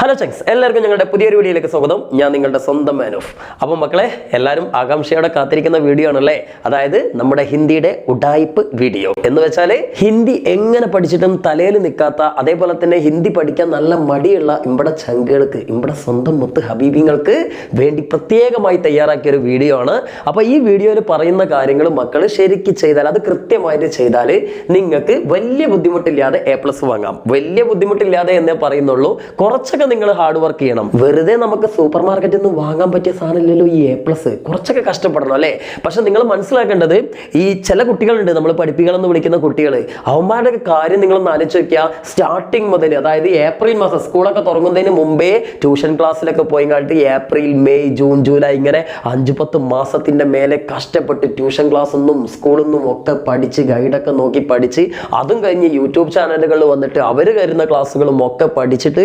Hello ചങ്സ് എല്ലാവർക്കും ഞങ്ങളുടെ പുതിയൊരു വീഡിയോയിലേക്ക് സ്വാഗതം. ഞാൻ നിങ്ങളുടെ സ്വന്തം മാൻ ഓഫ് അപ്പം മക്കളെ എല്ലാവരും ആകാംക്ഷയോടെ കാത്തിരിക്കുന്ന വീഡിയോ ആണല്ലേ? അതായത് നമ്മുടെ ഹിന്ദിയുടെ ഉഡായിപ്പ് വീഡിയോ എന്ന് വെച്ചാൽ ഹിന്ദി എങ്ങനെ പഠിച്ചിട്ടും തലയിൽ നിൽക്കാത്ത അതേപോലെ തന്നെ ഹിന്ദി പഠിക്കാൻ നല്ല മടിയുള്ള ഇവിടെ ചങ്കുകൾക്ക് ഇവിടെ സ്വന്തം മുത്ത് ഹബീബിങ്ങൾക്ക് വേണ്ടി പ്രത്യേകമായി തയ്യാറാക്കിയ ഒരു വീഡിയോ ആണ്. അപ്പോൾ ഈ വീഡിയോയിൽ പറയുന്ന കാര്യങ്ങൾ മക്കൾ ശരിക്കും ചെയ്താൽ അത് കൃത്യമായിട്ട് ചെയ്താൽ നിങ്ങൾക്ക് വലിയ ബുദ്ധിമുട്ടില്ലാതെ എ പ്ലസ് വാങ്ങാം. വലിയ ബുദ്ധിമുട്ടില്ലാതെ എന്നേ പറയുന്നുള്ളൂ. കുറച്ചൊക്കെ നിങ്ങൾ ഹാർഡ് വർക്ക് ചെയ്യണം. വെറുതെ നമുക്ക് സൂപ്പർ മാർക്കറ്റിൽ നിന്ന് വാങ്ങാൻ പറ്റിയ സാധനമില്ലല്ലോ ഈ എ പ്ലസ് കുറച്ചൊക്കെ കഷ്ടപ്പെടണം അല്ലേ? പക്ഷെ നിങ്ങൾ മനസ്സിലാക്കേണ്ടത് ഈ ചില കുട്ടികളുണ്ട് നമ്മൾ പഠിപ്പികളെന്ന് വിളിക്കുന്ന കുട്ടികൾ അവന്മാരുടെ കാര്യം നിങ്ങളൊന്ന് ആലോചിച്ച് നോക്കിയാൽ സ്റ്റാർട്ടിങ് മുതൽ അതായത് ഏപ്രിൽ മാസം സ്കൂളൊക്കെ തുടങ്ങുന്നതിന് മുമ്പേ ട്യൂഷൻ ക്ലാസ്സിലൊക്കെ പോയി കണ്ടിട്ട് ഏപ്രിൽ മെയ് ജൂൺ ജൂലൈ ഇങ്ങനെ അഞ്ച് പത്ത് മാസത്തിന്റെ മേലെ കഷ്ടപ്പെട്ട് ട്യൂഷൻ ക്ലാസ് ഒന്നും സ്കൂളിൽ നിന്നും ഒക്കെ പഠിച്ച് ഗൈഡൊക്കെ നോക്കി പഠിച്ച് അതും കഴിഞ്ഞ് യൂട്യൂബ് ചാനലുകളിൽ വന്നിട്ട് അവർ കരുന്ന ക്ലാസ്സുകളും ഒക്കെ പഠിച്ചിട്ട്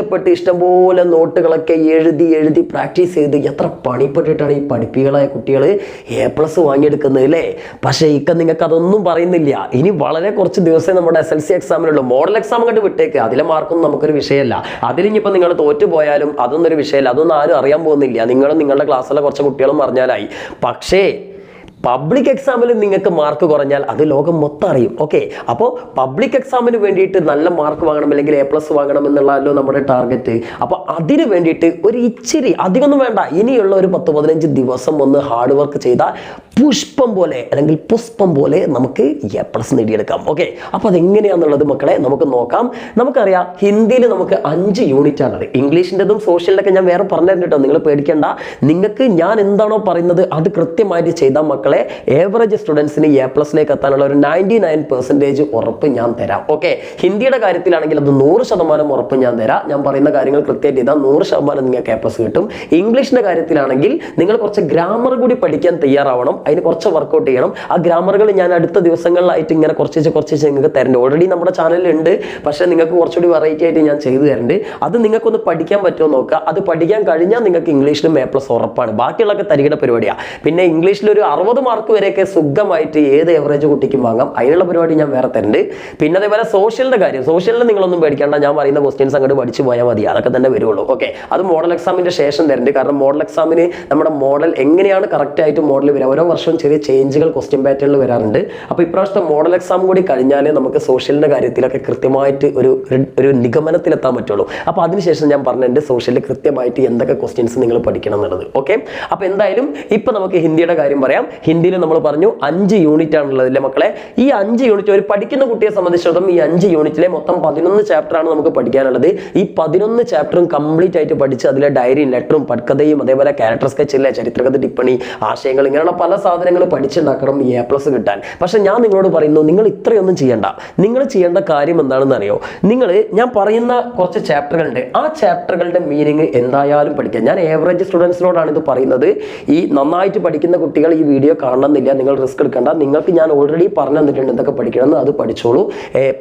കഷ്ടപ്പെട്ട് ഇഷ്ടംപോലെ നോട്ടുകളൊക്കെ എഴുതി എഴുതി പ്രാക്ടീസ് ചെയ്ത് എത്ര പണിപ്പെട്ടിട്ടാണ് ഈ പഠിപ്പികളായ കുട്ടികൾ എ പ്ലസ് വാങ്ങിയെടുക്കുന്നത് അല്ലേ? പക്ഷേ ഇക്ക നിങ്ങൾക്ക് അതൊന്നും പറയുന്നില്ല. ഇനി വളരെ കുറച്ച് ദിവസമേ നമ്മുടെ എസ് എൽ സി എക്സാമിനുള്ളൂ മോഡൽ എക്സാം കണ്ട് വിട്ടേക്ക്. അതിലെ മാർക്കൊന്നും നമുക്കൊരു വിഷയമല്ല. അതിലിനിപ്പോൾ നിങ്ങൾ തോറ്റു പോയാലും അതൊന്നും ഒരു വിഷയമല്ല. അതൊന്നും ആരും അറിയാൻ പോകുന്നില്ല. നിങ്ങളും നിങ്ങളുടെ ക്ലാസ്സിലെ കുറച്ച് കുട്ടികളും അറിഞ്ഞാലായി പക്ഷേ പബ്ലിക് എക്സാമിൽ നിങ്ങൾക്ക് മാർക്ക് കുറഞ്ഞാൽ അത് ലോകം മൊത്തം അറിയും. ഓക്കെ അപ്പോൾ പബ്ലിക് എക്സാമിന് വേണ്ടിയിട്ട് നല്ല മാർക്ക് വാങ്ങണം അല്ലെങ്കിൽ എ പ്ലസ് വാങ്ങണം എന്നുള്ളതല്ലോ നമ്മുടെ ടാർഗറ്റ് അപ്പോൾ അതിന് വേണ്ടിയിട്ട് ഒരു ഇച്ചിരി അധികമൊന്നും വേണ്ട. ഇനിയുള്ള ഒരു പത്ത് പതിനഞ്ച് ദിവസം ഒന്ന് ഹാർഡ് വർക്ക് ചെയ്താൽ പുഷ്പം പോലെ അല്ലെങ്കിൽ പുഷ്പം പോലെ നമുക്ക് എ പ്ലസ് നേടിയെടുക്കാം. ഓക്കെ അപ്പോൾ അതെങ്ങനെയാണെന്നുള്ളത് മക്കളെ നമുക്ക് നോക്കാം. നമുക്കറിയാം ഹിന്ദിയിൽ നമുക്ക് അഞ്ച് യൂണിറ്റ് ആണത് ഇംഗ്ലീഷിന്റെതും സോഷ്യലിന്റെയൊക്കെ ഞാൻ വേറെ പറഞ്ഞു കേട്ടോ. നിങ്ങൾ പേടിക്കേണ്ട. നിങ്ങൾക്ക് ഞാൻ എന്താണോ പറയുന്നത് അത് കൃത്യമായിട്ട് ചെയ്താൽ മക്കളെ ഏവറേജ് സ്റ്റുഡൻസിന് എ പ്ലസിലേക്ക് എത്താനുള്ള ഒരു നയന്റി നയൻ പെർസെന്റേജ് ഉറപ്പ് ഞാൻ തരാം. ഓക്കെ ഹിന്ദിയുടെ കാര്യത്തിലാണെങ്കിൽ അത് നൂറ് ശതമാനം ഉറപ്പ് ഞാൻ തരാം. ഞാൻ പറയുന്ന കാര്യങ്ങൾ കൃത്യമായിട്ട് ചെയ്താൽ നൂറ് ശതമാനം നിങ്ങൾക്ക് എ പ്ലസ് കിട്ടും. ഇംഗ്ലീഷിന്റെ കാര്യത്തിലാണെങ്കിൽ നിങ്ങൾ കുറച്ച് ഗ്രാമർ കൂടി പഠിക്കാൻ തയ്യാറാവണം. അതിന് കുറച്ച് വർക്കൗട്ട് ചെയ്യണം. ആ ഗ്രാമറുകൾ ഞാൻ അടുത്ത ദിവസങ്ങളിലായിട്ട് ഇങ്ങനെ കുറച്ച് കുറച്ച് നിങ്ങൾക്ക് തരുന്നുണ്ട് ഓൾറെഡി നമ്മുടെ ചാനലിലുണ്ട് പക്ഷേ നിങ്ങൾക്ക് കുറച്ചുകൂടി വെറൈറ്റി ആയിട്ട് ഞാൻ ചെയ്തു തരുന്നുണ്ട് അത് നിങ്ങൾക്കൊന്ന് പഠിക്കാൻ പറ്റുമോ നോക്കുക. അത് പഠിക്കാൻ കഴിഞ്ഞാൽ നിങ്ങൾക്ക് ഇംഗ്ലീഷിലും എ പ്ലസ് ഉറപ്പാണ്. ബാക്കിയുള്ളൊക്കെ തരികിട പരിപാടിയാണ് പിന്നെ ഇംഗ്ലീഷിൽ ഒരു അറുപത് മാർക്ക് വരെയൊക്കെ സുഖമായിട്ട് ഏത് എവറേജ് കുട്ടിക്കും വാങ്ങാം. അതിനുള്ള പരിപാടി ഞാൻ വേറെ തരുന്നുണ്ട് പിന്നെ അതേപോലെ സോഷ്യലിന്റെ കാര്യം. സോഷ്യലിൽ നിങ്ങളൊന്നും പേടിക്കേണ്ട. ഞാൻ പറയുന്ന ക്വസ്റ്റ്യൻസ് അങ്ങോട്ട് പഠിച്ചു പോയാൽ മതി. അതൊക്കെ തന്നെ വരുള്ളൂ. ഓക്കെ അത് മോഡൽ എക്സാമിന്റെ ശേഷം തരുന്നുണ്ട് കാരണം മോഡൽ എക്സാമിന് നമ്മുടെ മോഡൽ എങ്ങനെയാണ് കറക്റ്റ് ആയിട്ട് മോഡൽ വരിക ഓരോ വർഷവും ചെറിയ ചേഞ്ചുകൾ ക്വസ്റ്റ്യൻ പാറ്റേണിൽ വരാറുണ്ട്. അപ്പോൾ ഇപ്രാവശ്യത്തെ മോഡൽ എക്സാം കൂടി കഴിഞ്ഞാലേ നമുക്ക് സോഷ്യലിന്റെ കാര്യത്തിലൊക്കെ കൃത്യമായിട്ട് ഒരു ഒരു നിഗമനത്തിലെത്താൻ പറ്റുള്ളൂ. അപ്പോൾ അതിനുശേഷം ഞാൻ പറഞ്ഞിട്ടുണ്ട് സോഷ്യലിൽ കൃത്യമായിട്ട് എന്തൊക്കെ ക്വസ്റ്റ്യൻസ് നിങ്ങൾ പഠിക്കണം എന്നുള്ളത്. ഓക്കെ അപ്പോൾ എന്തായാലും ഇപ്പോൾ നമുക്ക് ഹിന്ദിയുടെ കാര്യം പറയാം. ഹിന്ദിയിൽ നമ്മൾ പറഞ്ഞു അഞ്ച് യൂണിറ്റ് ആണുള്ളത് അല്ലേ മക്കളെ? ഈ അഞ്ച് യൂണിറ്റ് ഒരു പഠിക്കുന്ന കുട്ടിയെ സംബന്ധിച്ചിടത്തോളം ഈ അഞ്ച് യൂണിറ്റിലെ മൊത്തം പതിനൊന്ന് ചാപ്റ്റർ ആണ് നമുക്ക് പഠിക്കാനുള്ളത്. ഈ പതിനൊന്ന് ചാപ്റ്ററും കംപ്ലീറ്റ് ആയിട്ട് പഠിച്ച് അതിലെ ഡയറിയും ലെറ്ററും പട്കഥയും അതേപോലെ ക്യാരക്ടർ സ്കെച്ച് ഇല്ലേ ചരിത്രകഥ ടിപ്പണി ആശയങ്ങൾ ഇങ്ങനെയുള്ള പല സാധനങ്ങൾ പഠിച്ചുണ്ടാക്കണം ഈ എ പ്ലസ് കിട്ടാൻ. പക്ഷെ ഞാൻ നിങ്ങളോട് പറയുന്നു നിങ്ങൾ ഇത്രയൊന്നും ചെയ്യണ്ട. നിങ്ങൾ ചെയ്യേണ്ട കാര്യം എന്താണെന്ന് അറിയോ? നിങ്ങൾ ഞാൻ പറയുന്ന കുറച്ച് ചാപ്റ്ററുകളുണ്ട് ആ ചാപ്റ്ററുകളുടെ മീനിങ് എന്തായാലും പഠിക്കാം. ഞാൻ ഏവറേജ് സ്റ്റുഡൻസിനോടാണ് ഇത് പറയുന്നത്. ഈ നന്നായിട്ട് പഠിക്കുന്ന കുട്ടികൾ ഈ വീഡിയോ കാണണമെന്നില്ല നിങ്ങൾ റിസ്ക് എടുക്കേണ്ട. നിങ്ങൾക്ക് ഞാൻ ഓൾറെഡി പറഞ്ഞു തന്നിട്ടുണ്ട് എന്തൊക്കെ പഠിക്കണമെന്ന് അത് പഠിച്ചോളൂ.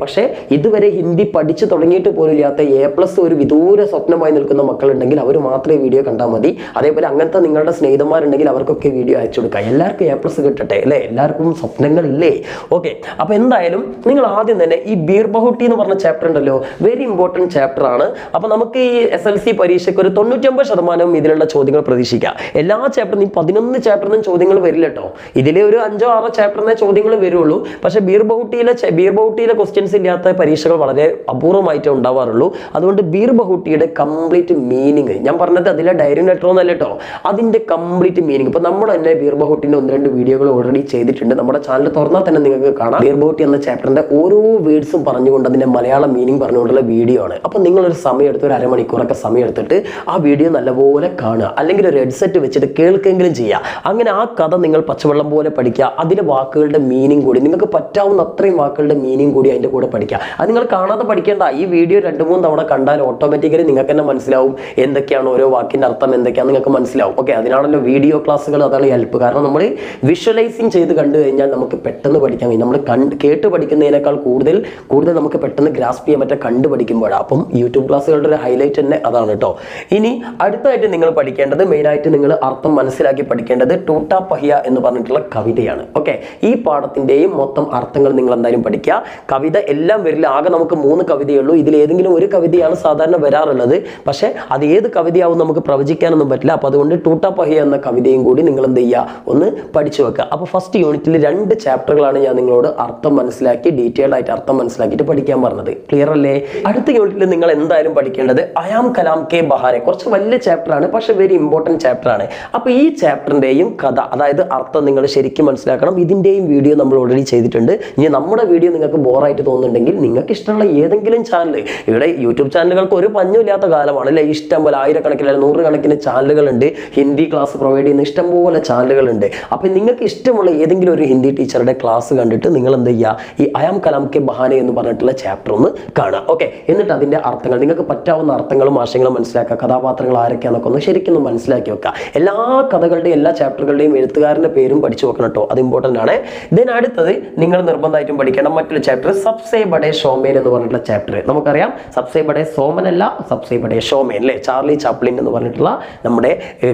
പക്ഷേ ഇതുവരെ ഹിന്ദി പഠിച്ചു തുടങ്ങിയിട്ട് പോലും ഇല്ലാത്ത എ പ്ലസ് ഒരു വിദൂര സ്വപ്നമായി നിൽക്കുന്ന മക്കളുണ്ടെങ്കിൽ അവർ മാത്രമേ വീഡിയോ കണ്ടാൽ മതി. അതേപോലെ അങ്ങനത്തെ നിങ്ങളുടെ സ്നേഹിതന്മാരുണ്ടെങ്കിൽ അവർക്കൊക്കെ വീഡിയോ അയച്ചു കൊടുക്കുക എല്ലാവർക്കും എ പ്ലസ് കിട്ടട്ടെ അല്ലേ? എല്ലാവർക്കും സ്വപ്നങ്ങളില്ലേ? ഓക്കെ അപ്പോൾ എന്തായാലും നിങ്ങൾ ആദ്യം തന്നെ ഈ ബീർബഹുട്ടി എന്ന് പറഞ്ഞ ചാപ്റ്റർ ഉണ്ടല്ലോ വെരി ഇമ്പോർട്ടന്റ് ചാപ്റ്റർ ആണ്. അപ്പോൾ നമുക്ക് ഈ എസ് എൽ സി പരീക്ഷയ്ക്ക് ഒരു തൊണ്ണൂറ്റൊമ്പത് ശതമാനവും ഇതിലുള്ള ചോദ്യങ്ങൾ പ്രതീക്ഷിക്കാം. എല്ലാ ചാപ്റ്ററിനും പതിനൊന്ന് ചാപ്റ്ററിനും ചോദ്യങ്ങൾ വരില്ല കേട്ടോ ഇതിൽ ഒരു അഞ്ചോ ആറോ ചാപ്റ്ററിനെ ചോദ്യങ്ങൾ വരുള്ളൂ. പക്ഷേ ബീർ ബഹുട്ടിയിലെ ബീർ ബഹുട്ടിയിലെ ക്വസ്റ്റ്യൻസ് ഇല്ലാത്ത പരീക്ഷകൾ വളരെ അപൂർവമായിട്ടേ ഉണ്ടാവാറുള്ളൂ. അതുകൊണ്ട് ബീർ ബഹുട്ടിയുടെ കംപ്ലീറ്റ് മീനിങ് ഞാൻ പറഞ്ഞത് അതിലെ ഡയറി ലെറ്റർ ഒന്നല്ല കേട്ടോ അതിന്റെ കംപ്ലീറ്റ് മീനിങ് ഇപ്പോൾ നമ്മൾ തന്നെ ബീർ ബഹുട്ടിന്റെ ഒന്ന് രണ്ട് വീഡിയോകൾ ഓൾറെഡി ചെയ്തിട്ടുണ്ട്. നമ്മുടെ ചാനൽ തുറന്നാൽ തന്നെ നിങ്ങൾക്ക് കാണാം. ബീർ ബഹുട്ടി എന്ന ചാപ്റ്ററിന്റെ ഓരോ വേർഡ്സും പറഞ്ഞുകൊണ്ട് അതിന്റെ മലയാളം മീനിങ് പറഞ്ഞുകൊണ്ടുള്ള വീഡിയോ ആണ്. അപ്പോൾ നിങ്ങളൊരു സമയം എടുത്ത് ഒരു അരമണിക്കൂറൊക്കെ സമയം എടുത്തിട്ട് ആ വീഡിയോ നല്ലപോലെ കാണുക. അല്ലെങ്കിൽ ഒരു ഹെഡ്സെറ്റ് വെച്ചിട്ട് കേൾക്കെങ്കിലും ചെയ്യുക. അങ്ങനെ ആ കഥ നിങ്ങൾ പച്ചവെള്ളം പോലെ പഠിക്കുക. അതിലെ വാക്കുകളുടെ മീനിങ് കൂടി നിങ്ങൾക്ക് പറ്റാവുന്ന അത്രയും വാക്കുകളുടെ മീനിങ് കൂടി അതിന്റെ കൂടെ പഠിക്കുക. അത് നിങ്ങൾ കാണാതെ പഠിക്കേണ്ട. ഈ വീഡിയോ രണ്ട് മൂന്ന് തവണ കണ്ടാൽ ഓട്ടോമാറ്റിക്കലി നിങ്ങൾക്ക് തന്നെ മനസ്സിലാവും എന്തൊക്കെയാണ് ഓരോ വാക്കിന്റെ അർത്ഥം എന്തൊക്കെയാണെന്ന് നിങ്ങൾക്ക് മനസ്സിലാവും. ഓക്കെ അതിനാണല്ലോ വീഡിയോ ക്ലാസ്സുകൾ അതാണ് ഹെൽപ്പ് കാരണം നമ്മൾ വിഷ്വലൈസിങ് ചെയ്ത് കണ്ടു കഴിഞ്ഞാൽ നമുക്ക് പെട്ടെന്ന് പഠിക്കാൻ നമ്മൾ കണ്ട് കേട്ട് പഠിക്കുന്നതിനേക്കാൾ കൂടുതൽ കൂടുതൽ നമുക്ക് പെട്ടെന്ന് ഗ്രാസ്പ് ചെയ്യാൻ പറ്റുക കണ്ട് പഠിക്കുമ്പോഴാണ്. അപ്പം യൂട്യൂബ് ക്ലാസ്സുകളുടെ ഒരു ഹൈലൈറ്റ് തന്നെ അതാണ് കേട്ടോ ഇനി അടുത്തായിട്ട് നിങ്ങൾ പഠിക്കേണ്ടത് മെയിനായിട്ട് നിങ്ങൾ അർത്ഥം മനസ്സിലാക്കി പഠിക്കേണ്ടത് ടൂട്ടാ പഹിയ എന്ന് പറഞ്ഞിട്ടുള്ള കവിതയാണ്. ഓക്കെ ഈ പാഠത്തിന്റെയും മൊത്തം അർത്ഥങ്ങൾ നിങ്ങൾ എന്തായാലും പഠിക്കുക. കവിത എല്ലാം വരില്ല. ആകെ നമുക്ക് മൂന്ന് കവിതയുള്ളൂ ഇതിൽ ഏതെങ്കിലും ഒരു കവിതയാണ് സാധാരണ വരാറുള്ളത്. പക്ഷേ അത് ഏത് കവിതയാവും നമുക്ക് പ്രവചിക്കാനൊന്നും പറ്റില്ല. അപ്പോൾ അതുകൊണ്ട് ടൂട്ടാ പഹിയ എന്ന കവിതയും കൂടി നിങ്ങൾ എന്ത് ചെയ്യുക? ഒന്ന് പഠിച്ചു വെക്കുക. അപ്പോൾ ഫസ്റ്റ് യൂണിറ്റിൽ രണ്ട് ചാപ്റ്ററുകളാണ് ഞാൻ നിങ്ങളോട് അർത്ഥം മനസ്സിലാക്കി ഡീറ്റെയിൽഡ് ആയിട്ട് അർത്ഥം മനസ്സിലാക്കിയിട്ട് പഠിക്കാൻ പറഞ്ഞത്. ക്ലിയർ അല്ലേ? അടുത്ത യൂണിറ്റിൽ നിങ്ങൾ എന്തായാലും പഠിക്കേണ്ടത് അയാം കലാം കെ ബഹാരെ കുറച്ച് വലിയ ചാപ്റ്ററാണ് പക്ഷേ വെരി ഇമ്പോർട്ടന്റ് ചാപ്റ്ററാണ് അപ്പോൾ ഈ ചാപ്റ്ററിന്റെയും കഥ അതായത് നിങ്ങൾ ശരിക്കും മനസ്സിലാക്കണം. ഇതിന്റെയും വീഡിയോ നമ്മൾ ഓൾറെഡി ചെയ്തിട്ടുണ്ട്. ഇനി നമ്മുടെ വീഡിയോ നിങ്ങൾക്ക് ബോറായിട്ട് തോന്നുന്നുണ്ടെങ്കിൽ നിങ്ങൾക്ക് ഇഷ്ടമുള്ള ഏതെങ്കിലും ചാനൽ ഇവിടെ യൂട്യൂബ് ചാനലുകൾക്ക് ഒരു പഞ്ഞമില്ലാത്ത കാലമാണ് അല്ലെ? ഇഷ്ടം പോലെ ആയിരക്കണക്കിന് അല്ലെങ്കിൽ നൂറുകണക്കിന് ചാനലുകളുണ്ട് ഹിന്ദി ക്ലാസ് പ്രൊവൈഡ് ചെയ്യുന്ന ഇഷ്ടംപോലെ ചാനലുകളുണ്ട് അപ്പോൾ നിങ്ങൾക്ക് ഇഷ്ടമുള്ള ഏതെങ്കിലും ഒരു ഹിന്ദി ടീച്ചറുടെ ക്ലാസ് കണ്ടിട്ട് നിങ്ങൾ എന്ത് ചെയ്യുക? ഈ അയാം കലാം കെ ബഹാനെ എന്ന് പറഞ്ഞിട്ടുള്ള ചാപ്റ്റർ ഒന്ന് കാണുക. ഓക്കെ എന്നിട്ട് അതിന്റെ അർത്ഥങ്ങൾ നിങ്ങൾക്ക് പറ്റാവുന്ന അർത്ഥങ്ങളും ആശയങ്ങളും മനസ്സിലാക്കുക. കഥാപാത്രങ്ങൾ ആരൊക്കെയാണെന്നൊക്കെ ഒന്ന് ശരിക്കും മനസ്സിലാക്കി വെക്കുക. എല്ലാ കഥകളുടെയും എല്ലാ ചാപ്റ്ററുകളുടെയും എഴുത്തുകാരന്റെ പേരും പഠിച്ചു വെക്കണം കേട്ടോ അത് ഇമ്പോർട്ടന്റ് ആണ്. ദെൻ അടുത്തത് നിങ്ങൾ നിർബന്ധമായിട്ടും പഠിക്കണം. മറ്റൊരു ചാപ്റ്റർ സബ്സേ ബഡേ ഷോമേൻ എന്ന് പറഞ്ഞിട്ടുള്ള ചാപ്റ്റർ നമുക്കറിയാം. സബ്സേ ബഡേ സോമൻ അല്ല സബ്സേ ബഡേ ഷോമേൻ അല്ലേ ചാർലി ചാപ്ലിൻ എന്ന് പറഞ്ഞിട്ടുള്ള നമ്മുടെ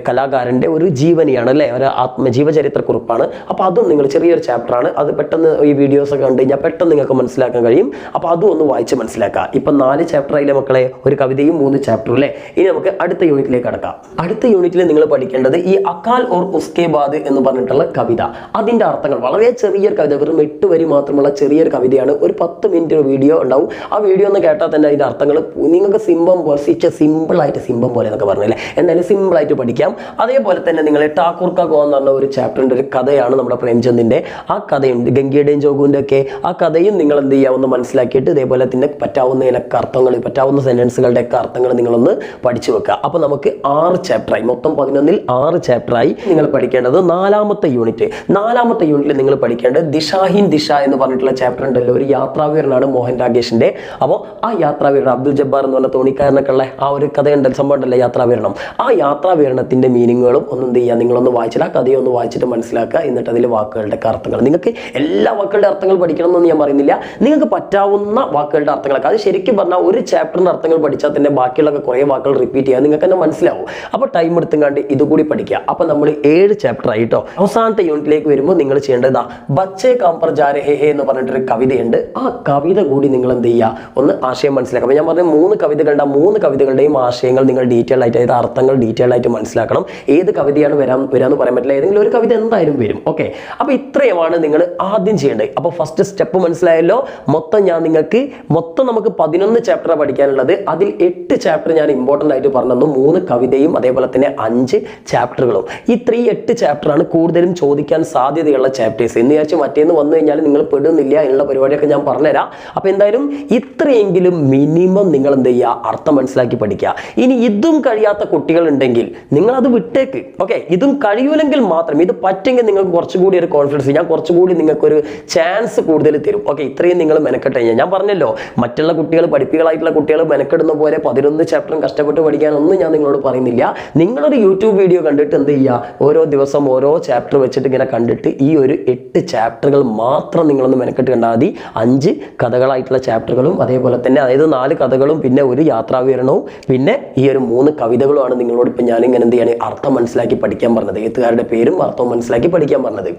കലാകാരന്റെ ഒരു ജീവനിയാണ് അല്ലേ ഒരു ആത്മ ജീവചരിത്ര കുറിപ്പാണ്. അപ്പോൾ അതും നിങ്ങൾ ചെറിയൊരു ചാപ്റ്ററാണ് അത് പെട്ടെന്ന് ഈ വീഡിയോസ് ഒക്കെ കണ്ടു കഴിഞ്ഞാൽ പെട്ടെന്ന് നിങ്ങൾക്ക് മനസ്സിലാക്കാൻ കഴിയും. അപ്പോൾ അതും ഒന്ന് വായിച്ച് മനസ്സിലാക്കുക ഇപ്പം നാല് ചാപ്റ്റർ ആയില്ലേ മക്കളെ? ഒരു കവിതയും മൂന്ന് ചാപ്റ്ററും അല്ലേ ഇനി നമുക്ക് അടുത്ത യൂണിറ്റിലേക്ക് കടക്കാം. അടുത്ത യൂണിറ്റിൽ നിങ്ങൾ പഠിക്കേണ്ടത് ഈ അക്കാൽ ഓർ ഉസ്കെ ബാദ് എന്ന് പറഞ്ഞിട്ടുള്ള കവിത. അതിന്റെ അർത്ഥങ്ങൾ വളരെ ചെറിയൊരു കവിത വെറും എട്ട് വരി മാത്രമുള്ള ചെറിയൊരു കവിതയാണ്. ഒരു പത്ത് മിനിറ്റ് വീഡിയോ ഉണ്ടാവും. ആ വീഡിയോ ഒന്ന് കേട്ടാൽ തന്നെ അതിന്റെ അർത്ഥങ്ങൾ നിങ്ങൾക്ക് സിംബം വസിച്ച സിമ്പിളായിട്ട് സിംബം പോലെ എന്നൊക്കെ പറഞ്ഞില്ലേ എന്തായാലും സിമ്പിളായിട്ട് പഠിക്കാം. അതേപോലെ തന്നെ നിങ്ങൾ ടാക്കൂർ കാ ഗോ എന്ന് പറഞ്ഞ ഒരു ചാപ്റ്ററിന്റെ ഒരു കഥയാണ് നമ്മുടെ പ്രേംചന്ദിന്റെ ആ കഥയുണ്ട്. ഗംഗയുടെയും ജോഗുവിന്റെ ഒക്കെ ആ കഥയും നിങ്ങൾ എന്ത് ചെയ്യുക ഒന്ന് മനസ്സിലാക്കിയിട്ട് ഇതേപോലെ തന്നെ പറ്റാവുന്നതിനൊക്കെ അർത്ഥങ്ങൾ പറ്റാവുന്ന സെന്റൻസുകളുടെ ഒക്കെ അർത്ഥങ്ങൾ നിങ്ങളൊന്ന് പഠിച്ചു വെക്കുക. അപ്പോൾ നമുക്ക് ആറ് ചാപ്റ്ററായി മൊത്തം പതിനൊന്നിൽ ആറ് ചാപ്റ്ററായി നിങ്ങൾ പഠിക്കേണ്ടത്. നാലാമത്തെ യൂണിറ്റ് നാലാമത്തെ യൂണിറ്റിൽ നിങ്ങൾ പഠിക്കേണ്ടത് ദിശാഹിൻ ദിശ എന്ന് പറഞ്ഞിട്ടുള്ള ചാപ്റ്റർ ഉണ്ടല്ലോ. ഒരു യാത്രാവീരനാണ് മോഹൻ രാഗേഷിന്റെ. അപ്പോൾ ആ യാത്രാവീരൻ അബ്ദുൽ ജബ്ബാർ എന്ന് പറഞ്ഞ തോണിക്കാരനൊക്കെ ഉള്ള ആ ഒരു കഥയുണ്ട് സംഭവം ഉണ്ടല്ലോ യാത്രാവീരണം. ആ യാത്രാവീരണത്തിന്റെ മീനിങ്ങുകളും ഒന്നും എന്ത് ചെയ്യുക നിങ്ങളൊന്ന് വായിച്ചിട്ട് ആ കഥയെ ഒന്ന് വായിച്ചിട്ട് മനസ്സിലാക്കുക. എന്നിട്ട് അതിലെ വാക്കുകളുടെ അർത്ഥങ്ങൾ. നിങ്ങൾക്ക് എല്ലാ വാക്കുകളുടെ അർത്ഥങ്ങൾ പഠിക്കണം എന്നൊന്നും ഞാൻ പറയുന്നില്ല. നിങ്ങൾക്ക് പറ്റാവുന്ന വാക്കുകളുടെ അർത്ഥങ്ങളൊക്കെ. അത് ശരിക്കും പറഞ്ഞാൽ ഒരു ചാപ്റ്ററിന്റെ അർത്ഥങ്ങൾ പഠിച്ചാൽ തന്നെ ബാക്കിയുള്ളൊക്കെ കുറേ വാക്കുകൾ റിപ്പീറ്റ് ചെയ്യാൻ നിങ്ങൾക്ക് തന്നെ മനസ്സിലാവും. അപ്പോൾ ടൈം എടുത്തും കണ്ട് ഇതുകൂടി പഠിക്കുക. അപ്പോൾ നമ്മൾ ഏഴ് ചാപ്റ്റർ ആയിട്ടോ അവസാനത്തെ യൂണിറ്റിലേക്ക് വരുമ്പോൾ നിങ്ങൾ ചെയ്യേണ്ടത് ബച്ചേ കാമ്പർ ജാരെ ഹേ എന്ന് പറഞ്ഞിട്ടൊരു കവിതയുണ്ട്. ആ കവിത കൂടി നിങ്ങൾ എന്ത് ചെയ്യുക ഒന്ന് ആശയം മനസ്സിലാക്കുക അപ്പോൾ ഞാൻ പറഞ്ഞ മൂന്ന് കവിതകളുടെ മൂന്ന് കവിതകളുടെയും ആശയങ്ങൾ നിങ്ങൾ ഡീറ്റെയിൽ ആയിട്ട് അതായത് അർത്ഥങ്ങൾ ഡീറ്റെയിൽ ആയിട്ട് മനസ്സിലാക്കണം. ഏത് കവിതയാണ് വരാൻ വരാമെന്ന് പറയാൻ പറ്റില്ല. ഏതെങ്കിലും ഒരു കവിത എന്തായാലും വരും. ഓക്കെ അപ്പോൾ ഇത്രയുമാണ് നിങ്ങൾ ആദ്യം ചെയ്യേണ്ടത്. അപ്പോൾ ഫസ്റ്റ് സ്റ്റെപ്പ് മനസ്സിലായല്ലോ? മൊത്തം ഞാൻ നിങ്ങൾക്ക് മൊത്തം നമുക്ക് പതിനൊന്ന് ചാപ്റ്റർ പഠിക്കാനുള്ളത്. അതിൽ എട്ട് ചാപ്റ്റർ ഞാൻ ഇമ്പോർട്ടന്റ് ആയിട്ട് പറഞ്ഞു മൂന്ന് കവിതയും അതേപോലെ തന്നെ അഞ്ച് ചാപ്റ്ററുകളും ഈ ത്രീ എട്ട് ചാപ്റ്ററാണ് കൂടുതലും ചോദിക്കാൻ സാധ്യതയുള്ള ചാപ്റ്റേഴ്സ് എന്ന് വിചാരിച്ച് മറ്റേന്ന് വന്നു കഴിഞ്ഞാൽ നിങ്ങൾ പെടുന്നില്ല എന്നുള്ള പരിപാടിയൊക്കെ ഞാൻ പറഞ്ഞുതരാം. അപ്പോൾ എന്തായാലും ഇത്രയെങ്കിലും മിനിമം നിങ്ങൾ എന്ത് ചെയ്യുക? അർത്ഥം മനസ്സിലാക്കി പഠിക്കുക. ഇനി ഇതും കഴിയാത്ത കുട്ടികളുണ്ടെങ്കിൽ നിങ്ങൾ അത് വിട്ടേക്ക്. ഓക്കെ ഇതും കഴിയൂലെങ്കിൽ മാത്രം. ഇത് പറ്റെങ്കിൽ നിങ്ങൾക്ക് കുറച്ചുകൂടി ഒരു കോൺഫിഡൻസ് ഞാൻ കുറച്ചുകൂടി നിങ്ങൾക്കൊരു ചാൻസ് കൂടുതൽ തരും. ഓക്കെ ഇത്രയും നിങ്ങൾ മെനക്കെട്ട് കഴിഞ്ഞാൽ. ഞാൻ പറഞ്ഞല്ലോ മറ്റുള്ള കുട്ടികൾ പഠിപ്പികളായിട്ടുള്ള കുട്ടികൾ മെനക്കെടുന്ന പോലെ പതിനൊന്ന് ചാപ്റ്ററും കഷ്ടപ്പെട്ട് പഠിക്കാനൊന്നും ഞാൻ നിങ്ങളോട് പറയുന്നില്ല. നിങ്ങളൊരു യൂട്യൂബ് വീഡിയോ കണ്ടിട്ട് എന്ത് ചെയ്യുക? ഓരോ ദിവസം ഓരോ ചാപ്റ്റർ ചാപ്റ്റർ വെച്ചിട്ട് ഇങ്ങനെ കണ്ടിട്ട് ഈ ഒരു എട്ട് ചാപ്റ്ററുകൾ മാത്രം നിങ്ങളൊന്ന് മെനക്കെട്ട് കണ്ടാൽ മതി. അഞ്ച് കഥകളായിട്ടുള്ള ചാപ്റ്ററുകളും അതേപോലെ തന്നെ അതായത് നാല് കഥകളും പിന്നെ ഒരു യാത്രാവിവരണവും പിന്നെ ഈ ഒരു മൂന്ന് കവിതകളുമാണ് നിങ്ങളോട് ഇപ്പം ഞാൻ ഇങ്ങനെ എന്ത് ചെയ്യുകയാണ് അർത്ഥം മനസ്സിലാക്കി പഠിക്കാൻ പറഞ്ഞത്. എഴുത്തുകാരുടെ പേരും അർത്ഥവും മനസ്സിലാക്കി പഠിക്കാൻ പറഞ്ഞത്.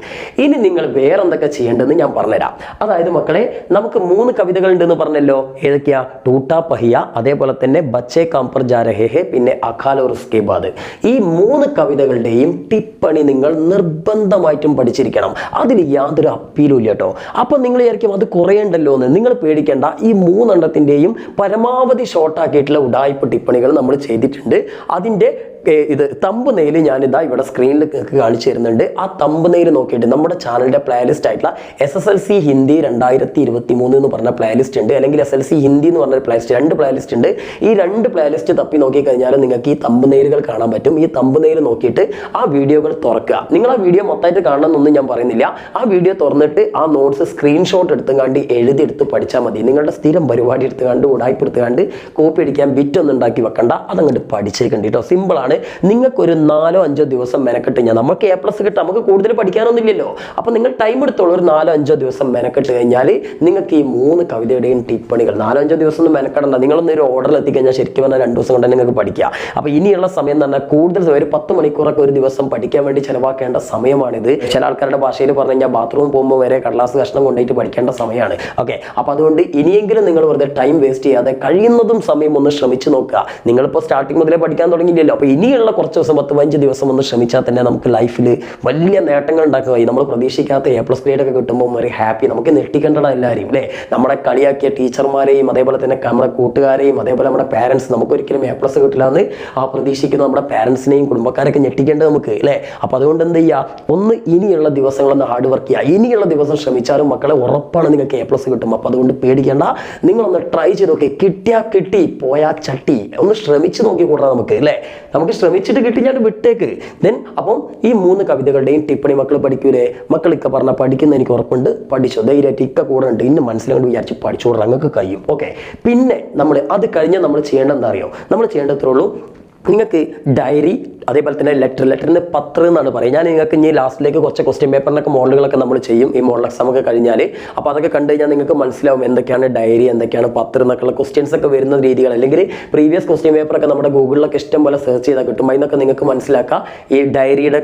ഇനി നിങ്ങൾ വേറെ എന്തൊക്കെ ചെയ്യേണ്ടതെന്ന് ഞാൻ പറഞ്ഞുതരാം. അതായത് മക്കളെ നമുക്ക് മൂന്ന് കവിതകൾ ഉണ്ടെന്ന് പറഞ്ഞല്ലോ. ഏതൊക്കെയാ? ടൂട്ടാ പഹിയ അതേപോലെ തന്നെ ബച്ചേ കാംപർ ജാരഹേഹെ പിന്നെ അഖാലോർ സ്കേബാദ് ഈ മൂന്ന് കവിതകളുടെയും ടിപ്പണി നിങ്ങൾ നിർബന്ധം നിർബന്ധമായിട്ടും പഠിച്ചിരിക്കണം. അതിൽ യാതൊരു അപ്പീലും ഇല്ല കേട്ടോ അപ്പം നിങ്ങൾ വിചാരിക്കും അത് കുറയേണ്ടല്ലോ എന്ന്. നിങ്ങൾ പേടിക്കേണ്ട. ഈ മൂന്നെണ്ണത്തിന്റെയും പരമാവധി ഷോർട്ടാക്കിയിട്ടുള്ള ഉടായ്പ ടിപ്പണികൾ നമ്മൾ ചെയ്തിട്ടുണ്ട്. അതിന്റെ ഇത് തമ്പ് നെയിൽ ഞാനിതാ ഇവിടെ സ്ക്രീനിൽ കാണിച്ചു തരുന്നുണ്ട്. ആ തമ്പ് നെയിൽ നോക്കിയിട്ട് നമ്മുടെ ചാനലിന്റെ പ്ലേലിസ്റ്റ് ആയിട്ടുള്ള S S L C Hindi രണ്ടായിരത്തി ഇരുപത്തി മൂന്ന് എന്ന് പറഞ്ഞ പ്ലേലിസ്റ്റ് ഉണ്ട്. അല്ലെങ്കിൽ എസ് എൽ സി ഹിന്ദി എന്ന് പറഞ്ഞ പ്ലേലിസ്റ്റ് രണ്ട് പ്ലേലിസ്റ്റ് ഉണ്ട്. ഈ രണ്ട് പ്ലേലിസ്റ്റ് തപ്പി നോക്കിക്കഴിഞ്ഞാൽ നിങ്ങൾക്ക് ഈ തമ്പ് നെയിലുകൾ കാണാൻ പറ്റും. ഈ തമ്പ് നെയിൽ നോക്കിയിട്ട് ആ വീഡിയോകൾ തുറക്കുക. നിങ്ങൾ ആ വീഡിയോ മൊത്തമായിട്ട് കാണണമെന്നൊന്നും ഞാൻ പറയുന്നില്ല. ആ വീഡിയോ തുറന്നിട്ട് ആ നോട്ട്സ് സ്ക്രീൻഷോട്ട് എടുത്തുകാണ്ട് എഴുതി എടുത്ത് പഠിച്ചാൽ മതി. നിങ്ങളുടെ സ്ഥിരം പരിപാടി എടുത്തുകാണ്ട് ഉടായ്പ എടുത്തുകാണ്ട് കോപ്പി അടിക്കാൻ ബിറ്റൊന്നും ഉണ്ടാക്കി വെക്കണ്ട. അതങ്ങോട്ട് പഠിച്ചേക്കേണ്ടി കേട്ടോ. സിമ്പിളാണ് നിങ്ങൾക്കൊരു നാലോ അഞ്ചോ ദിവസം മെനക്കെട്ട് കഴിഞ്ഞാൽ നമുക്ക് എ പ്ലസ് കിട്ടാം. നമുക്ക് കൂടുതൽ പഠിക്കാനൊന്നുമില്ലല്ലോ. അപ്പോൾ നിങ്ങൾ ടൈം എടുത്തോളൂ ഒരു നാലോ അഞ്ചോ ദിവസം മെനക്കെട്ട് കഴിഞ്ഞാൽ നിങ്ങൾക്ക് ഈ മൂന്ന് കവിതയുടെയും ടിപ്പണികൾ നാലോ അഞ്ചോ ദിവസം ഒന്നും മെനക്കെടണ്ട. നിങ്ങളൊന്ന് ഒരു ഓർഡറിൽ എത്തിക്കഴിഞ്ഞാൽ ശരിക്കും പറഞ്ഞാൽ രണ്ട് ദിവസം കൊണ്ട് നിങ്ങൾക്ക് പഠിക്കുക അപ്പോൾ ഇനിയുള്ള സമയം എന്ന് പറഞ്ഞാൽ കൂടുതൽ ഒരു പത്ത് മണിക്കൂറൊക്കെ ഒരു ദിവസം പഠിക്കാൻ വേണ്ടി ചിലവാക്കേണ്ട സമയം സമയമാണിത്. ചില ആൾക്കാരുടെ ഭാഷയിൽ പറഞ്ഞു കഴിഞ്ഞാൽ ബാത്റൂം പോകുമ്പോൾ വരെ കടലാസ് കഷ്ണം കൊണ്ടുപോയിട്ട് പഠിക്കേണ്ട സമയമാണ്. ഓക്കെ അപ്പോൾ അതുകൊണ്ട് ഇനിയെങ്കിലും നിങ്ങൾ വെറുതെ ടൈം വേസ്റ്റ് ചെയ്യാതെ കഴിയുന്നതും സമയം ഒന്ന് ശ്രമിച്ചു നോക്കുക. നിങ്ങളിപ്പോൾ സ്റ്റാർട്ടിംഗ് മുതലേ പഠിക്കാൻ തുടങ്ങിയില്ലല്ലോ. അപ്പോൾ ഇനിയുള്ള കുറച്ച് ദിവസം പത്ത് പതിനഞ്ച് ദിവസം ഒന്ന് ശ്രമിച്ചാൽ തന്നെ നമുക്ക് ലൈഫിൽ വലിയ നേട്ടങ്ങൾ ഉണ്ടാക്കുക നമ്മൾ പ്രതീക്ഷിക്കാത്ത എ പ്ലസ് ഗ്രേഡ് ഒക്കെ കിട്ടുമ്പോൾ ഒരു ഹാപ്പി നമുക്ക് നെട്ടിക്കേണ്ടതാണ് എല്ലാവരെയും അല്ലേ? നമ്മുടെ കളിയാക്കിയ ടീച്ചർമാരെയും അതേപോലെ തന്നെ നമ്മുടെ കൂട്ടുകാരെയും അതേപോലെ നമ്മുടെ പാരൻസ് നമുക്കൊരിക്കലും എ പ്ലസ് കിട്ടില്ല എന്ന് ആ പ്രതീക്ഷിക്കുന്ന നമ്മുടെ പാരൻസിനെയും കുടുംബക്കാരൊക്കെ ഞെട്ടിക്കേണ്ടത് നമുക്ക് അല്ലേ? അപ്പോൾ അതുകൊണ്ട് എന്ത് ചെയ്യുക ഒന്ന് ഇനിയുള്ള ദിവസങ്ങളൊന്ന് ഹാർഡ് വർക്ക് ചെയ്യുക. ഇനിയുള്ള ദിവസം ശ്രമിച്ചാലും മക്കളെ ഉറപ്പാണ് നിങ്ങൾക്ക് എ പ്ലസ് കിട്ടും. അപ്പോൾ അതുകൊണ്ട് പേടിക്കേണ്ട. നിങ്ങളൊന്ന് ട്രൈ ചെയ്ത് നോക്കി. കിട്ടിയാൽ കിട്ടി പോയാൽ ചട്ടി. ഒന്ന് ശ്രമിച്ച് നോക്കി കൂടാ നമുക്ക് അല്ലേ? നമുക്ക് ശ്രമിച്ചിട്ട് കിട്ടിയാൽ വിട്ടേക്ക്. ദെൻ അപ്പം ഈ മൂന്ന് കവിതകളുടെയും ടിപ്പണി മക്കൾ പഠിക്കൂലേ? മക്കളൊക്കെ പറഞ്ഞാൽ പഠിക്കുന്ന എനിക്ക് ഉറപ്പുണ്ട്. പഠിച്ചു? ധൈര്യമായിട്ട് ഇക്ക കൂടെ ഉണ്ട്. ഇന്ന് മനസ്സിലാണ്ട് വിചാരിച്ച് പഠിച്ചു പഠിച്ചോളാം. നിങ്ങൾക്ക് കഴിയും. ഓക്കെ പിന്നെ നമ്മൾ അത് കഴിഞ്ഞാൽ നമ്മൾ ചെയ്യേണ്ടത് അറിയോ? നമ്മൾ ചെയ്യേണ്ടത്രേ ഉള്ളൂ. നിങ്ങൾക്ക് ഡയറി അതേപോലെ തന്നെ ലെറ്റർ ലെറ്ററിന് പത്ര എന്നാണ് പറയുക. ഞാൻ നിങ്ങൾക്ക് ഇനി ലാസ്റ്റിലേക്ക് കുറച്ച് ക്വസ്റ്റ്യൻ പേപ്പറിനൊക്കെ മോഡലുകളൊക്കെ നമ്മൾ ചെയ്യും. ഈ മോഡൽ എക്സാം ഒക്കെ കഴിഞ്ഞാൽ അപ്പോൾ അതൊക്കെ കണ്ടു കഴിഞ്ഞാൽ നിങ്ങൾക്ക് മനസ്സിലാവും എന്തൊക്കെയാണ് ഡയറി എന്തൊക്കെയാണ് പത്രം എന്നൊക്കെയുള്ള ക്വസ്റ്റ്യൻസ് ഒക്കെ വരുന്ന രീതികൾ. അല്ലെങ്കിൽ പ്രീവിയസ് ക്വസ്റ്റ്യൻ പേപ്പറൊക്കെ നമ്മുടെ ഗൂഗിളിലൊക്കെ ഇഷ്ടം പോലെ സെർച്ച് ചെയ്താൽ കിട്ടും. അതിനൊക്കെ നിങ്ങൾക്ക് മനസ്സിലാക്കാം. ഈ ഡയറിയുടെ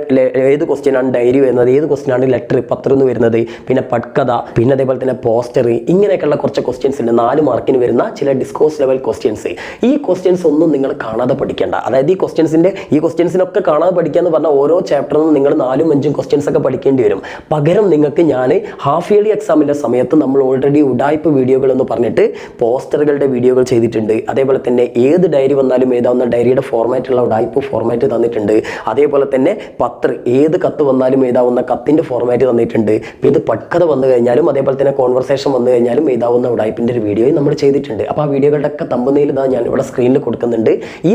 ഏത് ക്വസ്റ്റ്യനാണ് ഡയറി വരുന്നത്? ഏത് ക്വസ്റ്റ്യനാണ് ലെറ്റർ പത്രം എന്ന് വരുന്നത്? പിന്നെ പട്കഥ പിന്നെ അതേപോലെ തന്നെ പോസ്റ്റർ ഇങ്ങനെയൊക്കെയുള്ള കുറച്ച് ക്വസ്റ്റ്യൻസ് ഉണ്ട്. നാല് മാർക്കിന് വരുന്ന ചില ഡിസ്കോസ് ലെവൽ ക്വസ്റ്റ്യൻസ് ഈ ക്വസ്റ്റ്യൻസ് ഒന്നും നിങ്ങൾ കാണാതെ പഠിക്കേണ്ട. അതായത് ഈ ക്വസ്റ്റ്യൻസിന്റെ ഈ ക്വസ്റ്റ്യൻസിനൊക്കെ കാണാതെ പഠിക്കുക എന്ന് പറഞ്ഞാൽ ഓരോ ചാപ്റ്ററിൽ നിന്ന് നിങ്ങൾ നാലും അഞ്ചും ക്വസ്റ്റ്യൻസ് ഒക്കെ പഠിക്കേണ്ടി വരും. പകരം നിങ്ങൾക്ക് ഞാൻ ഹാഫ് ഇയർലി എക്സാമിന്റെ സമയത്ത് നമ്മൾ ഓൾറെഡി ഉടായ്പ വീഡിയോകൾ എന്ന് പറഞ്ഞിട്ട് പോസ്റ്ററുകളുടെ വീഡിയോകൾ ചെയ്തിട്ടുണ്ട്. അതേപോലെ തന്നെ ഏത് ഡയറി വന്നാലും എഴുതാവുന്ന ഡയറിയുടെ ഫോർമാറ്റുള്ള ഉടായ്പ ഫോർമാറ്റ് തന്നിട്ടുണ്ട്. അതേപോലെ തന്നെ പത്ര ഏത് കത്ത് വന്നാലും എഴുതാവുന്ന കത്തിന്റെ ഫോർമാറ്റ് തന്നിട്ടുണ്ട്. ഇത് പട്കഥ വന്നു കഴിഞ്ഞാലും അതേപോലെ തന്നെ കോൺവെർസേഷൻ വന്നു കഴിഞ്ഞാലും എഴുതാവുന്ന ഉടായ്പിന്റെ ഒരു വീഡിയോയും നമ്മൾ ചെയ്തിട്ടുണ്ട്. അപ്പോൾ ആ വീഡിയോകളുടെ ഒക്കെ തമ്പനയിൽ ഇതാ ഞാൻ ഇവിടെ സ്ക്രീനിൽ കൊടുക്കുന്നുണ്ട്. ഈ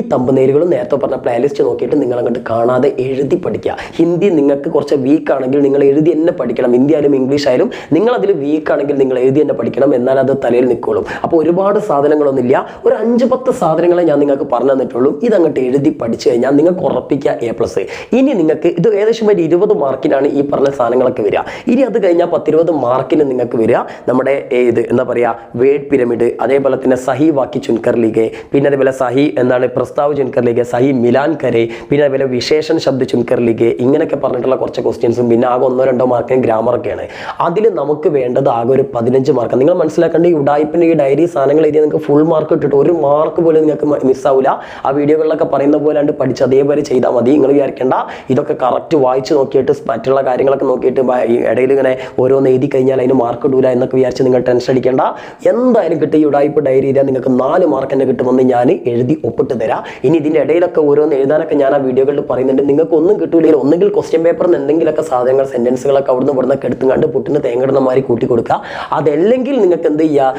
തമ്പനയിലുകളും നേരത്തെ പറഞ്ഞ പ്ലേലിസ്റ്റ് നോക്കിയിട്ട് നിങ്ങൾ അങ്ങോട്ട് കാണാതെ എഴുതി പഠിക്കുക. ഹിന്ദി നിങ്ങൾക്ക് കുറച്ച് വീക്ക് ആണെങ്കിൽ നിങ്ങൾ എഴുതി തന്നെ പഠിക്കണം. ഹിന്ദി ആയാലും ഇംഗ്ലീഷ് ആയാലും നിങ്ങൾ അതിൽ വീക്ക് ആണെങ്കിൽ നിങ്ങൾ എഴുതി തന്നെ പഠിക്കണം. എന്നാൽ അത് തലയിൽ നിൽക്കുള്ളൂ അപ്പോൾ ഒരുപാട് സാധനങ്ങളൊന്നുമില്ല ഒരു അഞ്ച് പത്ത് സാധനങ്ങളെ ഞാൻ നിങ്ങൾക്ക് പറഞ്ഞു തന്നിട്ടുള്ളൂ. ഇതങ്ങോട്ട് എഴുതി പഠിച്ചു കഴിഞ്ഞാൽ നിങ്ങൾക്ക് ഉറപ്പിക്കുക എ പ്ലസ് ഇനി നിങ്ങൾക്ക് ഇത് ഏകദേശം ഒരു ഇരുപത് മാർക്കിനാണ് ഈ പറഞ്ഞ സാധനങ്ങളൊക്കെ വരിക. ഇനി അത് കഴിഞ്ഞാൽ പത്തിരുപത് മാർക്കിന് നിങ്ങൾക്ക് വരിക. നമ്മുടെ ഇത് എന്താ പറയുക വേഡ് പിരമിഡ് അതേപോലെ തന്നെ സഹി വാക്കി ചുൻകർ ലീഗ് പിന്നെ അതേപോലെ സഹി എന്താണ്? പ്രസ്താവ് ചുൻകർ ലീഗ് സഹി മിലാൻ കരെ പിന്നെ അതുപോലെ വിശേഷൻ ശബ്ദ ചുൻകർ ലീഗ് ഇങ്ങനെയൊക്കെ പറഞ്ഞിട്ടുള്ള കുറച്ച് ക്വസ്റ്റ്യൻസും പിന്നെ ആകെ ഒന്നോ രണ്ടോ മാർക്കിന് ഗ്രാമറൊക്കെയാണ് അതിൽ നമുക്ക് വേണ്ടത് ആകെ ഒരു പതിനഞ്ച് മാർക്ക് നിങ്ങൾ മനസ്സിലാക്കേണ്ട ഈ ഉടായ്പിന്റെ ഈ ഡയറി സാധനങ്ങൾ എഴുതി നിങ്ങൾക്ക് ഫുൾ മാർക്ക് ഇട്ടിട്ട് ഒരു മാർക്ക് പോലും നിങ്ങൾക്ക് മിസ്സാവില്ല ആ വീഡിയോകളിലൊക്കെ പറയുന്ന പോലെ കണ്ട് പഠിച്ച് അതേപോലെ ചെയ്താൽ മതി. നിങ്ങൾ വിചാരിക്കേണ്ട. ഇതൊക്കെ കറക്റ്റ് വായിച്ച് നോക്കിയിട്ട് മറ്റുള്ള കാര്യങ്ങളൊക്കെ നോക്കിയിട്ട് ഇടയിൽ ഇങ്ങനെ ഓരോന്ന് എഴുതി കഴിഞ്ഞാൽ അതിന് മാർക്ക് ഇടൂല എന്നൊക്കെ വിചാരിച്ച് നിങ്ങൾ ടെൻഷൻ അടിക്കേണ്ട. എന്തായാലും കിട്ടി ഈ ഉടായ്പ ഡയറി നിങ്ങൾക്ക് നാല് മാർക്ക് തന്നെ കിട്ടുമെന്ന് ഞാൻ എഴുതി ഒപ്പിട്ട് തരാം. ഇനി ഇതിന്റെ ഇടയിലൊക്കെ ഓരോന്ന് എഴുതാനൊക്കെ ഞാൻ ആ വീഡിയോകളിൽ പറയുന്നുണ്ട്. നിങ്ങൾക്ക് ഒന്നും കിട്ടൂലെങ്കിൽ ഒന്നുകിൽ ക്വസ്റ്റ്യൻ പേപ്പറിൽ നിന്ന് എന്തെങ്കിലുമൊക്കെ സാധനങ്ങൾ സെന്റൻസുകളൊക്കെ അവിടുന്ന് ഇവിടുന്ന് എടുത്തും കണ്ട് പുട്ടിന് തേങ്ങടുന്ന മാതിരി കൂട്ടി കൊടുക്കുക. അതല്ലെങ്കിൽ നിങ്ങൾക്ക് എന്ത് ചെയ്യുക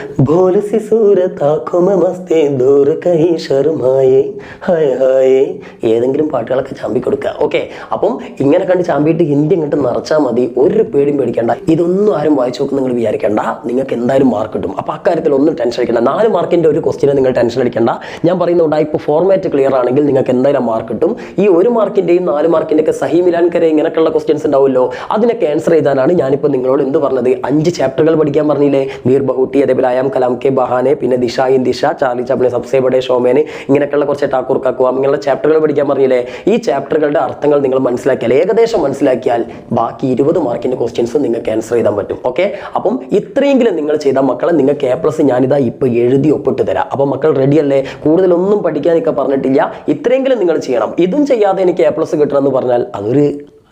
ഏതെങ്കിലും പാട്ടുകളൊക്കെ ചാമ്പി കൊടുക്കുക. ഓക്കെ അപ്പം ഇങ്ങനെ കണ്ട് ചാമ്പിയിട്ട് ഹിന്ദി അങ്ങോട്ട് നിറച്ചാൽ മതി. ഒരു പേടിയും പേടിക്കേണ്ട. ഇതൊന്നും ആരും വായിച്ചു നോക്കും നിങ്ങൾ വിചാരിക്കേണ്ട. നിങ്ങൾക്ക് എന്തായാലും മാർക്ക് കിട്ടും. അപ്പോൾ അക്കാര്യത്തിൽ ഒന്നും ടെൻഷൻ അടിക്കേണ്ട. നാല് മാർക്കിന്റെ ഒരു ക്വസ്റ്റിനെ നിങ്ങൾ ടെൻഷൻ അടിക്കേണ്ട. ഞാൻ പറയുന്നുണ്ട് ഇപ്പോൾ ഫോർമാറ്റ് ക്ലിയർ ആണെങ്കിൽ നിങ്ങൾക്ക് എന്തായാലും മാർക്ക് കിട്ടും. ഈ ഒരു മാർക്കിന്റെയും നാല് മാർക്കിന്റെ ഒക്കെ സഹി ഇങ്ങനെയൊക്കെയുള്ള ക്വസ്റ്റ്യൻസ് ഉണ്ടാവുമല്ലോ. അതിനൊക്കെ ആൻസർ ചെയ്താലാണ് ഞാനിപ്പോൾ നിങ്ങളോട് എന്ത് പറഞ്ഞത്? അഞ്ച് ചാപ്റ്ററുകൾ പഠിക്കാൻ പറഞ്ഞില്ലേ? മീർ ബഹൂട്ടി അതേപോലെ അയാം കലാം കെ ബഹാനെ പിന്നെ ദിശ ഇൻ ദിശ ചാർലി ചാപ്ലിൻ സബ്സേ ബഡേ ഷോമേന് ഇങ്ങനെയൊക്കെയുള്ള കുറച്ച് ടാക്കൂർ കാക്കുവാം ഇങ്ങനെയുള്ള ചാപ്റ്ററുകൾ പഠിക്കാൻ പറഞ്ഞില്ലേ? ഈ ചാപ്റ്ററുകളുടെ അർത്ഥങ്ങൾ നിങ്ങൾ മനസ്സിലാക്കിയാൽ ഏകദേശം മനസ്സിലാക്കിയാൽ ബാക്കി ഇരുപത് മാർക്കിന്റെ ക്വസ്റ്റ്യൻസ് നിങ്ങൾക്ക് ആൻസർ ചെയ്താൽ പറ്റും. ഓക്കെ അപ്പം ഇത്രയെങ്കിലും നിങ്ങൾ ചെയ്ത മക്കളെ നിങ്ങൾക്ക് എ പ്ലസ് ഞാനിതാ ഇപ്പോൾ എഴുതി ഒപ്പിട്ട് തരാം. അപ്പം മക്കൾ റെഡിയല്ലേ കൂടുതലൊന്നും പഠിക്കാനൊക്കെ പറഞ്ഞിട്ടില്ല. ഇത്രയെങ്കിലും നിങ്ങൾ ചെയ്യണം. ഇതും ചെയ്യാതെ എനിക്ക് എ പ്ലസ് കിട്ടണം എന്ന് പറഞ്ഞാൽ അതൊരു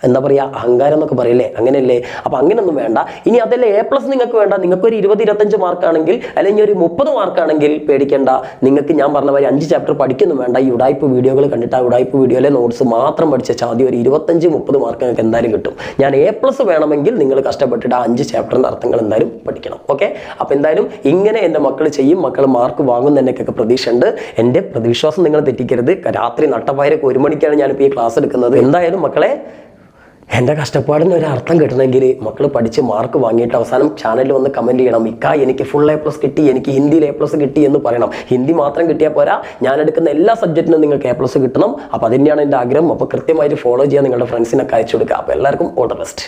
എന്താ പറയുക അഹങ്കാരം എന്നൊക്കെ പറയില്ലേ? അങ്ങനെയല്ലേ? അപ്പോൾ അങ്ങനെയൊന്നും വേണ്ട. ഇനി അതല്ലേ എ പ്ലസ് നിങ്ങൾക്ക് വേണ്ട. നിങ്ങൾക്ക് ഒരു ഇരുപത് ഇരുപത്തഞ്ച് മാർക്കാണെങ്കിൽ അല്ലെങ്കിൽ ഒരു മുപ്പത് മാർക്കാണെങ്കിൽ പേടിക്കേണ്ട. നിങ്ങൾക്ക് ഞാൻ പറഞ്ഞ മാതിരി അഞ്ച് ചാപ്റ്റർ പഠിക്കുന്നു വേണ്ട. ഈ ഉടായ്പ വീഡിയോകൾ കണ്ടിട്ട് ആ ഉടായ്പ വീഡിയോയിലെ നോട്ട്സ് മാത്രം പഠിച്ചാൽ ചാതി ഒരു ഇരുപത്തഞ്ച് മുപ്പത് മാർക്ക് നിങ്ങൾക്ക് എന്തായാലും കിട്ടും. ഞാൻ എ പ്ലസ് വേണമെങ്കിൽ നിങ്ങൾ കഷ്ടപ്പെട്ടിട്ട് ആ അഞ്ച് ചാപ്റ്ററിന്റെ അർത്ഥങ്ങൾ എന്തായാലും പഠിക്കണം. ഓക്കെ അപ്പോൾ എന്തായാലും ഇങ്ങനെ എന്റെ മക്കൾ ചെയ്യും. മക്കൾ മാർക്ക് വാങ്ങുന്ന എന്നൊക്കെ പ്രതീക്ഷയുണ്ട്. എന്റെ പ്രതിവിശ്വാസം നിങ്ങൾ തെറ്റിക്കരുത്. രാത്രി നട്ടപ്പായരൊക്കെ ഒരു മണിക്കാണ് ഞാനിപ്പോൾ ഈ ക്ലാസ് എടുക്കുന്നത്. എന്തായാലും മക്കളെ എന്റെ കഷ്ടപ്പാടിന് ഒരു അർത്ഥം കിട്ടണമെങ്കിൽ മക്കൾ പഠിച്ച് മാർക്ക് വാങ്ങിയിട്ട് അവസാനം ചാനലിൽ വന്ന് കമന്റ് ചെയ്യണം. ഇക്ക എനിക്ക് ഫുൾ എ പ്ലസ് കിട്ടി എനിക്ക് ഹിന്ദിയിൽ എ പ്ലസ് കിട്ടി എന്ന് പറയണം. ഹിന്ദി മാത്രം കിട്ടിയാൽ പോരാ ഞാൻ എടുക്കുന്ന എല്ലാ സബ്ജക്റ്റിനും നിങ്ങൾക്ക് എ പ്ലസ് കിട്ടണം. അപ്പോൾ അതിന്റെയാണ് എന്റെ ആഗ്രഹം. അപ്പോൾ കൃത്യമായിട്ട് ഫോളോ ചെയ്യാൻ നിങ്ങളുടെ ഫ്രണ്ട്സിനൊക്കെ അയച്ചു കൊടുക്കുക. അപ്പോൾ എല്ലാവർക്കും ഓൾ ദ ബെസ്റ്റ്